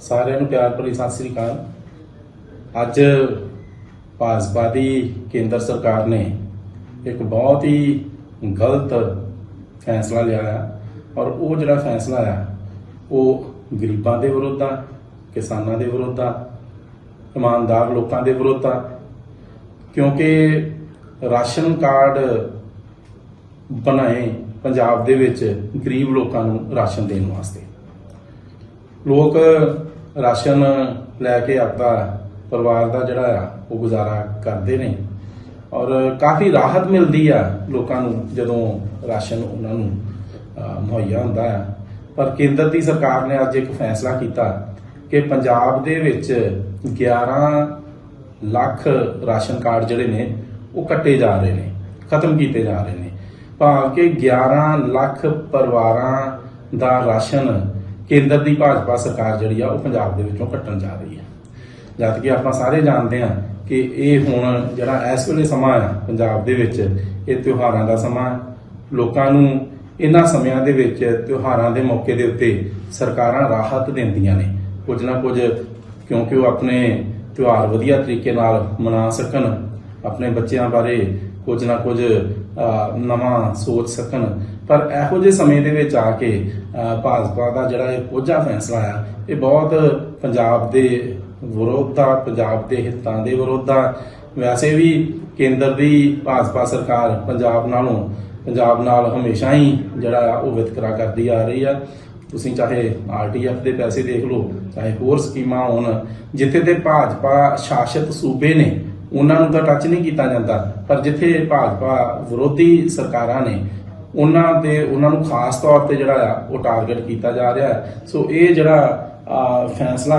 ਸਾਰਿਆਂ ਨੂੰ ਪਿਆਰ ਭਰੀ ਸਤਿ ਸ੍ਰੀ ਅਕਾਲ। ਅੱਜ ਭਾਜਪਾ ਦੀ ਕੇਂਦਰ ਸਰਕਾਰ ਨੇ ਇੱਕ ਬਹੁਤ ਹੀ ਗਲਤ ਫੈਸਲਾ ਲਿਆ ਆ ਔਰ ਉਹ ਜਿਹੜਾ ਫੈਸਲਾ ਆ, ਉਹ ਗਰੀਬਾਂ ਦੇ ਵਿਰੁੱਧ ਆ, ਕਿਸਾਨਾਂ ਦੇ ਵਿਰੁੱਧ ਆ, ਇਮਾਨਦਾਰ ਲੋਕਾਂ ਦੇ ਵਿਰੁੱਧ ਆ, ਕਿਉਂਕਿ ਰਾਸ਼ਨ ਕਾਰਡ ਬਣਾਏ ਪੰਜਾਬ ਦੇ ਵਿੱਚ ਗਰੀਬ ਲੋਕਾਂ ਨੂੰ ਰਾਸ਼ਨ ਦੇਣ ਵਾਸਤੇ। ਲੋਕ ਰਾਸ਼ਨ ਲੈ ਕੇ ਆਪਦਾ ਪਰਿਵਾਰ ਦਾ ਜਿਹੜਾ ਆ, ਉਹ ਗੁਜ਼ਾਰਾ ਕਰਦੇ ਨੇ। ਔਰ ਕਾਫੀ ਰਾਹਤ ਮਿਲਦੀ ਆ ਲੋਕਾਂ ਨੂੰ ਜਦੋਂ ਰਾਸ਼ਨ ਉਹਨਾਂ ਨੂੰ ਮੁਹੱਈਆ ਹੁੰਦਾ ਆ। ਪਰ ਕੇਂਦਰ ਦੀ ਸਰਕਾਰ ਨੇ ਅੱਜ ਇੱਕ ਫੈਸਲਾ ਕੀਤਾ ਕਿ ਪੰਜਾਬ ਦੇ ਵਿੱਚ 11 ਲੱਖ ਰਾਸ਼ਨ ਕਾਰਡ ਜਿਹੜੇ ਨੇ, ਉਹ ਕੱਟੇ ਜਾ ਰਹੇ ਨੇ, ਖਤਮ ਕੀਤੇ ਜਾ ਰਹੇ ਨੇ। ਭਾਵ ਕਿ 11 ਲੱਖ ਪਰਿਵਾਰਾਂ ਦਾ ਰਾਸ਼ਨ ਕੇਂਦਰ ਦੀ ਭਾਜਪਾ ਸਰਕਾਰ ਜਿਹੜੀ ਆ, ਉਹ ਪੰਜਾਬ ਦੇ ਵਿੱਚੋਂ ਕੱਟਣ ਜਾ ਰਹੀ ਹੈ। ਜਦ ਕਿ ਆਪਾਂ ਸਾਰੇ ਜਾਣਦੇ ਹਾਂ ਕਿ ਇਹ ਹੁਣ ਜਿਹੜਾ ਇਸ ਵੇਲੇ ਸਮਾਂ ਆ ਪੰਜਾਬ ਦੇ ਵਿੱਚ, ਇਹ ਤਿਉਹਾਰਾਂ ਦਾ ਸਮਾਂ ਲੋਕਾਂ ਨੂੰ ਇਹਨਾਂ ਸਮਿਆਂ ਦੇ ਵਿੱਚ ਤਿਉਹਾਰਾਂ ਦੇ ਮੌਕੇ ਦੇ ਉੱਤੇ ਸਰਕਾਰਾਂ ਰਾਹਤ ਦਿੰਦੀਆਂ ਨੇ। ਕੁਝ ਨਾ ਕੁਝ ਕਿਉਂਕਿ ਉਹ ਆਪਣੇ ਤਿਉਹਾਰ ਵਧੀਆ ਤਰੀਕੇ ਨਾਲ ਮਨਾ ਸਕਣ, ਆਪਣੇ ਬੱਚਿਆਂ ਬਾਰੇ ਕੁਝ ਨਾ ਕੁਝ ਨਵਾਂ ਸੋਚ ਸਕਣ। ਪਰ ਇਹੋ ਜਿਹੇ ਸਮੇਂ ਦੇ ਵਿੱਚ ਆ ਕੇ ਭਾਜਪਾ ਦਾ ਜਿਹੜਾ ਇਹ ਕੋਝਾ ਫੈਸਲਾ ਆ, ਇਹ ਬਹੁਤ ਪੰਜਾਬ ਦੇ ਵਿਰੋਧ ਆ, ਪੰਜਾਬ ਦੇ ਹਿੱਤਾਂ ਦੇ ਵਿਰੋਧ ਆ। ਵੈਸੇ ਵੀ ਕੇਂਦਰ ਦੀ ਭਾਜਪਾ ਸਰਕਾਰ ਪੰਜਾਬ ਨਾਲੋਂ, ਪੰਜਾਬ ਨਾਲ ਹਮੇਸ਼ਾ ਹੀ ਜਿਹੜਾ ਆ, ਉਹ ਵਿਤਕਰਾ ਕਰਦੀ ਆ ਰਹੀ ਆ। ਤੁਸੀਂ ਚਾਹੇ ਆਰਟੀਐਫ ਦੇ ਪੈਸੇ ਦੇਖ ਲਓ, ਚਾਹੇ ਹੋਰ ਸਕੀਮਾਂ ਹੋਣ, ਜਿੱਥੇ ਤੇ ਭਾਜਪਾ ਸ਼ਾਸਿਤ ਸੂਬੇ ਨੇ ਉਹਨਾਂ ਨੂੰ ਤਾਂ ਟੱਚ ਨਹੀਂ ਕੀਤਾ ਜਾਂਦਾ। ਪਰ ਜਿੱਥੇ ਭਾਜਪਾ ਵਿਰੋਧੀ ਸਰਕਾਰਾਂ ਨੇ, ਉਹਨਾਂ ਤੇ, ਉਹਨਾਂ ਨੂੰ ਖਾਸ ਤੌਰ ਤੇ ਜਿਹੜਾ ਆ, ਉਹ ਟਾਰਗੇਟ ਕੀਤਾ ਜਾ ਰਿਹਾ ਹੈ। ਸੋ ਇਹ ਜਿਹੜਾ ਫੈਸਲਾ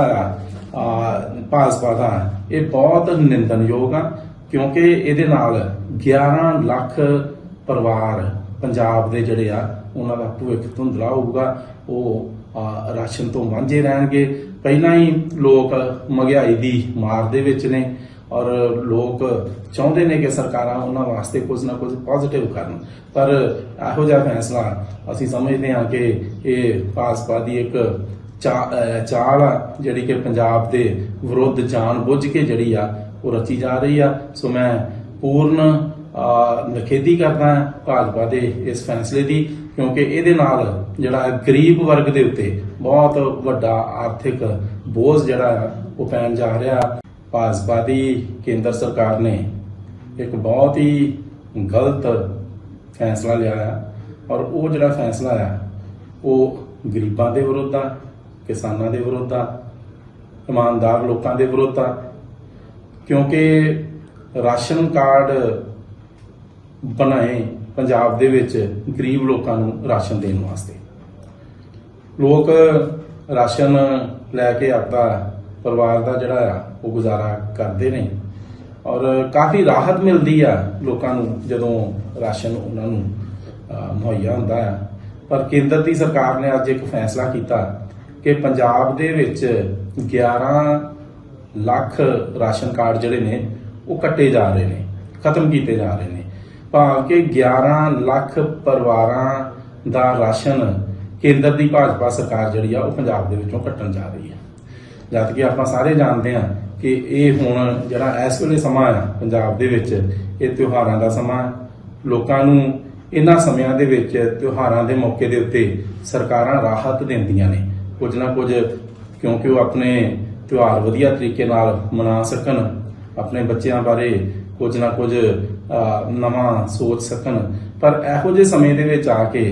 ਆ ਭਾਜਪਾ ਦਾ, ਇਹ ਬਹੁਤ ਨਿੰਦਨਯੋਗ ਆ, ਕਿਉਂਕਿ ਇਹਦੇ ਨਾਲ 11 ਲੱਖ ਪਰਿਵਾਰ ਪੰਜਾਬ ਦੇ ਜਿਹੜੇ ਆ, ਉਹਨਾਂ ਦਾ ਭਵਿੱਖ ਧੁੰਦਲਾ ਹੋਊਗਾ। ਉਹ ਰਾਸ਼ਨ ਤੋਂ ਵਾਂਝੇ ਰਹਿਣਗੇ। ਪਹਿਲਾਂ ਹੀ ਲੋਕ ਮਹਿੰਗਾਈ ਦੀ ਮਾਰ ਦੇ ਵਿੱਚ ਨੇ। ਔਰ ਲੋਕ ਚਾਹੁੰਦੇ ਨੇ ਕਿ ਸਰਕਾਰਾਂ ਉਹਨਾਂ ਵਾਸਤੇ ਕੁਝ ਨਾ ਕੁਝ ਪੋਜ਼ਿਟਿਵ ਕਰਨ। ਪਰ ਇਹੋ ਜਿਹਾ ਫੈਸਲਾ ਅਸੀਂ ਸਮਝਦੇ ਹਾਂ ਕਿ ਇਹ ਭਾਜਪਾ ਦੀ ਇੱਕ ਚਾ- ਚਾਲ ਆ ਜਿਹੜੀ ਕਿ ਪੰਜਾਬ ਦੇ ਵਿਰੁੱਧ ਜਾਣ ਬੁੱਝ ਕੇ ਜਿਹੜੀ ਆ ਉਹ ਰਚੀ ਜਾ ਰਹੀ ਆ। ਸੋ ਮੈਂ ਪੂਰਨ ਅਹ, ਨਿਖੇਧੀ ਕਰਦਾ ਭਾਜਪਾ ਦੇ ਇਸ ਫੈਸਲੇ ਦੀ ਕਿਉਂਕਿ ਇਹਦੇ ਨਾਲ ਜਿਹੜਾ ਗਰੀਬ ਵਰਗ ਦੇ ਉੱਤੇ ਬਹੁਤ ਵੱਡਾ ਆਰਥਿਕ ਬੋਝ ਜਿਹੜਾ ਆ ਉਹ ਪੈਣ ਜਾ ਰਿਹਾ। ਭਾਜਪਾ ਦੀ ਕੇਂਦਰ ਸਰਕਾਰ ਨੇ ਇੱਕ ਬਹੁਤ ਹੀ ਗਲਤ ਫੈਸਲਾ ਲਿਆ ਆ ਔਰ ਉਹ ਜਿਹੜਾ ਫੈਸਲਾ ਆ ਉਹ ਗਰੀਬਾਂ ਦੇ ਵਿਰੁੱਧ ਆ, ਕਿਸਾਨਾਂ ਦੇ ਵਿਰੁੱਧ ਆ, ਇਮਾਨਦਾਰ ਲੋਕਾਂ ਦੇ ਵਿਰੁੱਧ ਆ, ਕਿਉਂਕਿ ਰਾਸ਼ਨ ਕਾਰਡ ਬਣਾਏ ਪੰਜਾਬ ਦੇ ਵਿੱਚ ਗਰੀਬ ਲੋਕਾਂ ਨੂੰ ਰਾਸ਼ਨ ਦੇਣ ਵਾਸਤੇ। ਲੋਕ ਰਾਸ਼ਨ ਲੈ ਕੇ ਆਪਦਾ ਪਰਿਵਾਰ ਦਾ ਜਿਹੜਾ ਆ, ਉਹ ਗੁਜ਼ਾਰਾ ਕਰਦੇ ਨੇ। ਔਰ ਕਾਫੀ ਰਾਹਤ ਮਿਲਦੀ ਆ ਲੋਕਾਂ ਨੂੰ ਜਦੋਂ ਰਾਸ਼ਨ ਉਹਨਾਂ ਨੂੰ ਮੁਹੱਈਆ ਹੁੰਦਾ ਆ। ਪਰ ਕੇਂਦਰ ਦੀ ਸਰਕਾਰ ਨੇ ਅੱਜ ਇੱਕ ਫੈਸਲਾ ਕੀਤਾ ਕਿ ਪੰਜਾਬ ਦੇ ਵਿੱਚ 11 ਲੱਖ ਰਾਸ਼ਨ ਕਾਰਡ ਜਿਹੜੇ ਨੇ, ਉਹ ਕੱਟੇ ਜਾ ਰਹੇ ਨੇ, ਖਤਮ ਕੀਤੇ ਜਾ ਰਹੇ ਨੇ। ਭਾਵ ਕਿ 11 ਲੱਖ ਪਰਿਵਾਰਾਂ ਦਾ ਰਾਸ਼ਨ ਕੇਂਦਰ ਦੀ ਭਾਜਪਾ ਸਰਕਾਰ ਜਿਹੜੀ ਆ, ਉਹ ਪੰਜਾਬ ਦੇ ਵਿੱਚੋਂ ਕੱਟਣ ਜਾ ਰਹੀ ਹੈ ਜਦ ਕਿ ਆਪਾਂ ਸਾਰੇ ਜਾਣਦੇ ਹਾਂ ਕਿ ਇਹ ਹੁਣ ਜਿਹੜਾ ਇਸ ਵੇਲੇ ਸਮਾਂ ਆ ਪੰਜਾਬ ਦੇ ਵਿੱਚ, ਇਹ ਤਿਉਹਾਰਾਂ ਦਾ ਸਮਾਂ ਲੋਕਾਂ ਨੂੰ ਇਹਨਾਂ ਸਮਿਆਂ ਦੇ ਵਿੱਚ ਤਿਉਹਾਰਾਂ ਦੇ ਮੌਕੇ ਦੇ ਉੱਤੇ ਸਰਕਾਰਾਂ ਰਾਹਤ ਦਿੰਦੀਆਂ ਨੇ। ਕੁਝ ਨਾ ਕੁਝ ਕਿਉਂਕਿ ਉਹ ਆਪਣੇ ਤਿਉਹਾਰ ਵਧੀਆ ਤਰੀਕੇ ਨਾਲ ਮਨਾ ਸਕਣ, ਆਪਣੇ ਬੱਚਿਆਂ ਬਾਰੇ ਕੁਝ ਨਾ ਕੁਝ ਨਵਾਂ ਸੋਚ ਸਕਣ। ਪਰ ਇਹੋ ਜਿਹੇ ਸਮੇਂ ਦੇ ਵਿੱਚ ਆ ਕੇ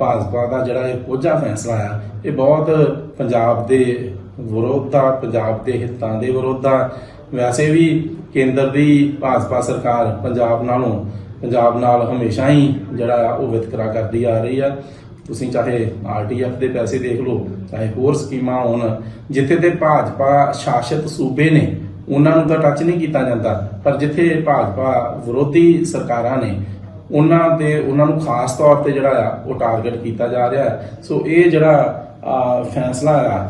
ਭਾਜਪਾ ਦਾ ਜਿਹੜਾ ਇਹ ਕੋਝਾ ਫੈਸਲਾ ਆ, ਇਹ ਬਹੁਤ ਪੰਜਾਬ ਦੇ ਵਿਰੋਧ ਆ ਪੰਜਾਬ ਦੇ ਹਿੱਤਾਂ ਦੇ ਵਿਰੋਧ। ਆ ਵੈਸੇ ਵੀ ਕੇਂਦਰ ਦੀ ਭਾਜਪਾ ਸਰਕਾਰ ਪੰਜਾਬ ਨਾਲੋਂ ਪੰਜਾਬ ਨਾਲ ਹਮੇਸ਼ਾ ਹੀ ਜਿਹੜਾ ਆ ਉਹ ਵਿਤਕਰਾ ਕਰਦੀ ਆ ਰਹੀ ਆ। ਤੁਸੀਂ ਚਾਹੇ ਆਰਟੀਐਫ ਦੇ ਪੈਸੇ ਦੇਖ ਲਓ ਚਾਹੇ ਹੋਰ ਸਕੀਮਾਂ ਹੋਣ ਜਿੱਥੇ ਤੇ ਭਾਜਪਾ ਸ਼ਾਸਿਤ ਸੂਬੇ ਨੇ ਉਹਨਾਂ ਨੂੰ ਤਾਂ ਟੱਚ ਨਹੀਂ ਕੀਤਾ ਜਾਂਦਾ। ਪਰ ਜਿੱਥੇ ਭਾਜਪਾ ਵਿਰੋਧੀ ਸਰਕਾਰਾਂ ਨੇ ਉਹਨਾਂ ਤੇ ਉਹਨਾਂ ਨੂੰ ਖਾਸ ਤੌਰ ਤੇ ਜਿਹੜਾ ਆ ਉਹ ਟਾਰਗੇਟ ਕੀਤਾ ਜਾ ਰਿਹਾ। ਸੋ ਇਹ ਜਿਹੜਾ ਫੈਸਲਾ ਆ,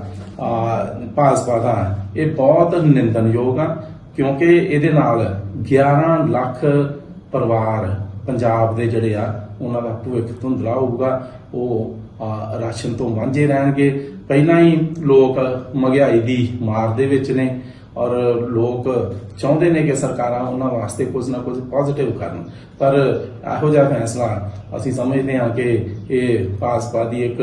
ਭਾਜਪਾ ਦਾ ਇਹ ਬਹੁਤ ਨਿੰਦਨਯੋਗ ਆ, ਕਿਉਂਕਿ ਇਹਦੇ ਨਾਲ 11 ਲੱਖ ਪਰਿਵਾਰ ਪੰਜਾਬ ਦੇ ਜਿਹੜੇ ਆ, ਉਹਨਾਂ ਦਾ ਭਵਿੱਖ ਧੁੰਦਲਾ ਹੋਊਗਾ। ਉਹ ਰਾਸ਼ਨ ਤੋਂ ਵਾਂਝੇ ਰਹਿਣਗੇ। ਪਹਿਲਾਂ ਹੀ ਲੋਕ ਮਹਿੰਗਾਈ ਦੀ ਮਾਰ ਦੇ ਵਿੱਚ ਨੇ ਔਰ ਲੋਕ ਚਾਹੁੰਦੇ ਨੇ ਕਿ ਸਰਕਾਰਾਂ ਉਹਨਾਂ ਵਾਸਤੇ ਕੁਝ ਨਾ ਕੁਝ ਪੋਜ਼ਿਟਿਵ ਕਰਨ। ਪਰ ਇਹੋ ਜਿਹਾ ਫੈਸਲਾ ਅਸੀਂ ਸਮਝਦੇ ਹਾਂ ਕਿ ਇਹ ਭਾਜਪਾ ਦੀ ਇੱਕ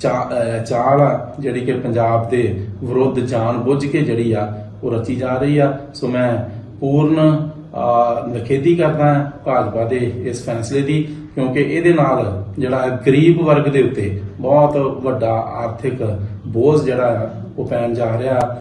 ਚਾਲ ਆ ਜਿਹੜੀ ਕਿ ਪੰਜਾਬ ਦੇ ਵਿਰੁੱਧ ਜਾਣ ਬੁੱਝ ਕੇ ਜਿਹੜੀ ਆ ਉਹ ਰਚੀ ਜਾ ਰਹੀ ਆ। ਸੋ ਮੈਂ ਪੂਰਨ ਅਹ, ਨਿਖੇਧੀ ਕਰਦਾ ਭਾਜਪਾ ਦੇ ਇਸ ਫੈਸਲੇ ਦੀ ਕਿਉਂਕਿ ਇਹਦੇ ਨਾਲ ਜਿਹੜਾ ਗਰੀਬ ਵਰਗ ਦੇ ਉੱਤੇ ਬਹੁਤ ਵੱਡਾ ਆਰਥਿਕ ਬੋਝ ਜਿਹੜਾ ਆ ਉਹ ਪੈਣ ਜਾ ਰਿਹਾ।